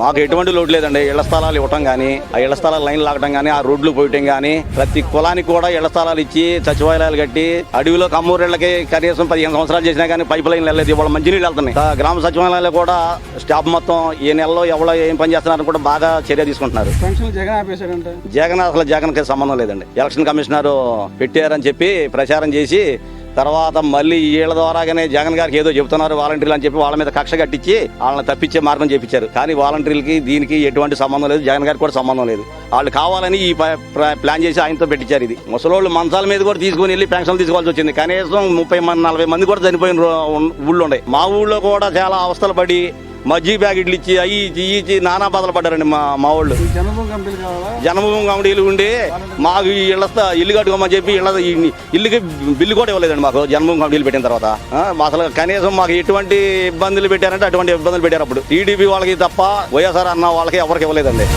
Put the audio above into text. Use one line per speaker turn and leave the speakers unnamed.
మాకు ఎటువంటి లోటు లేదండి. ఇళ్ళ స్థలాలు ఇవ్వటం కానీ ఆ ఇళ్ళ స్థలాలు లైన్ లాగటం కానీ ఆ రోడ్లు పోయటం కానీ ప్రతి కులానికి కూడా ఇళ్ళ స్థలాలు ఇచ్చి సచివాలయాలు కట్టి అడవిలో కమ్మూరిళ్ళకి కనీసం పదిహేను సంవత్సరాలు చేసినా కానీ పైప్ లైన్ వెళ్ళలేదు ఇవాళ మంచినీళ్ళు వెళ్తున్నాయి. ఆ గ్రామ సచివాలయాలు కూడా స్టాఫ్ మొత్తం ఈ నెలలో ఎవరో ఏం పని చేస్తున్నారని కూడా బాగా చర్య తీసుకుంటున్నారు.
జగన్ ఆపేశాడంటే.
జగన్ అసలు జగన్కి సంబంధం లేదండి. ఎలక్షన్ కమిషనర్ పెట్టారని చెప్పి ప్రచారం చేసి తర్వాత మళ్ళీ వీళ్ళ ద్వారాగానే జగన్ గారికి ఏదో చెబుతున్నారు వాలంటీర్లు అని చెప్పి వాళ్ళ మీద కక్ష కట్టించి వాళ్ళని తప్పించే మార్గం చేపించారు. కానీ వాలంటీర్లకి దీనికి ఎటువంటి సంబంధం లేదు జగన్ గారికి కూడా సంబంధం లేదు. వాళ్ళు కావాలని ఈ ప్లాన్ చేసి ఆయనతో పెట్టించారు ఇది. ముసలోళ్ళు మంచాల మీద కూడా తీసుకుని వెళ్ళి పెన్షన్లు తీసుకోవాల్సి వచ్చింది. కనీసం ముప్పై మంది నలభై మంది కూడా చనిపోయిన ఊళ్ళో ఊళ్ళు ఉన్నాయి మా ఊళ్ళో కూడా చాలా అవస్థలు పడి మజ్జిగ ప్యాకెట్లు ఇచ్చి అయ్యి ఇచ్చి ఇచ్చి నానా బాధలు పడ్డారండి మా మా వాళ్ళు.
జన్మభూమి
జన్మభూమి కమిటీలు ఉండి మాకు ఇళ్ళ ఇల్లు కట్టుకోమని చెప్పి ఇళ్ళ ఇల్లుకి బిల్లు కూడా ఇవ్వలేదండి మాకు జన్మభూమి కమిటీలు పెట్టిన తర్వాత. అసలు కనీసం మాకు ఎటువంటి ఇబ్బందులు పెట్టారంటే అటువంటి ఇబ్బందులు పెట్టారు అప్పుడు. టీడీపీ వాళ్ళకి తప్ప వైఎస్ఆర్ అన్న వాళ్ళకి ఎవరికి ఇవ్వలేదండి.